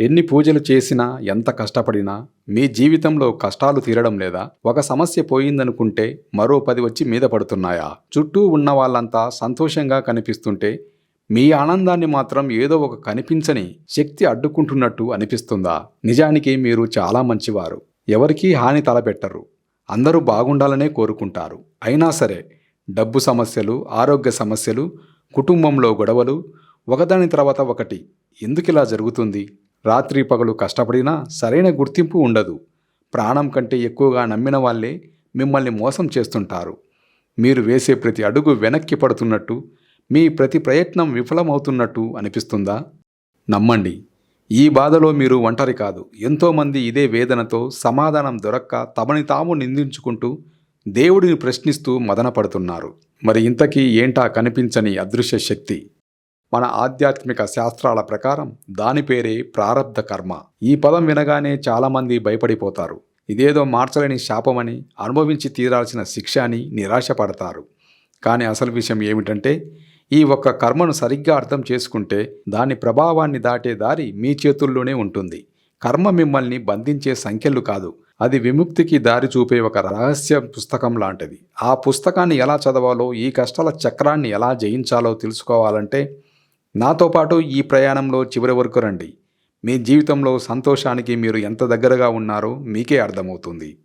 ఎన్ని పూజలు చేసినా ఎంత కష్టపడినా మీ జీవితంలో కష్టాలు తీరడం లేదా ఒక సమస్య పోయిందనుకుంటే మరో పది వచ్చి మీద పడుతున్నాయా? చుట్టూ ఉన్న వాళ్ళంతా సంతోషంగా కనిపిస్తుంటే మీ ఆనందాన్ని మాత్రం ఏదో ఒక కనిపించని శక్తి అడ్డుకుంటున్నట్టు అనిపిస్తుందా? నిజానికి మీరు చాలా మంచివారు. ఎవరికీ హాని తలపెట్టరు. అందరూ బాగుండాలనే కోరుకుంటారు. అయినా సరే డబ్బు సమస్యలు ఆరోగ్య సమస్యలు కుటుంబంలో గొడవలు ఒకదాని తర్వాత ఒకటి. ఎందుకిలా జరుగుతుంది? రాత్రి పగలు కష్టపడినా సరైన గుర్తింపు ఉండదు. ప్రాణం కంటే ఎక్కువగా నమ్మిన వాళ్ళే మిమ్మల్ని మోసం చేస్తుంటారు. మీరు వేసే ప్రతి అడుగు వెనక్కి పడుతున్నట్టు మీ ప్రతి ప్రయత్నం విఫలమవుతున్నట్టు అనిపిస్తుందా? నమ్మండి. ఈ బాధలో మీరు ఒంటరి కాదు. ఎంతోమంది ఇదే వేదనతో సమాధానం దొరక్క తమని తాము నిందించుకుంటూ దేవుడిని ప్రశ్నిస్తూ మదనపడుతున్నారు. మరి ఇంతకీ ఏంటా కనిపించని అదృశ్య శక్తి? మన ఆధ్యాత్మిక శాస్త్రాల ప్రకారం దాని పేరే ప్రారబ్ధ కర్మ. ఈ పదం వినగానే చాలామంది భయపడిపోతారు. ఇదేదో మార్చలేని శాపమని అనుభవించి తీరాల్సిన శిక్ష అని నిరాశపడతారు. కానీ అసలు విషయం ఏమిటంటే ఈ ఒక్క కర్మను సరిగ్గా అర్థం చేసుకుంటే దాని ప్రభావాన్ని దాటే దారి మీ చేతుల్లోనే ఉంటుంది. కర్మ మిమ్మల్ని బంధించే సంఖ్యలు కాదు. అది విముక్తికి దారి చూపే ఒక రహస్య పుస్తకం లాంటిది. ఆ పుస్తకాన్ని ఎలా చదవాలో ఈ కష్టాల చక్రాన్ని ఎలా జయించాలో తెలుసుకోవాలంటే నాతో పాటు ఈ ప్రయాణంలో చివరి వరకు రండి. మీ జీవితంలో సంతోషానికి మీరు ఎంత దగ్గరగా ఉన్నారో మీకే అర్థమవుతుంది.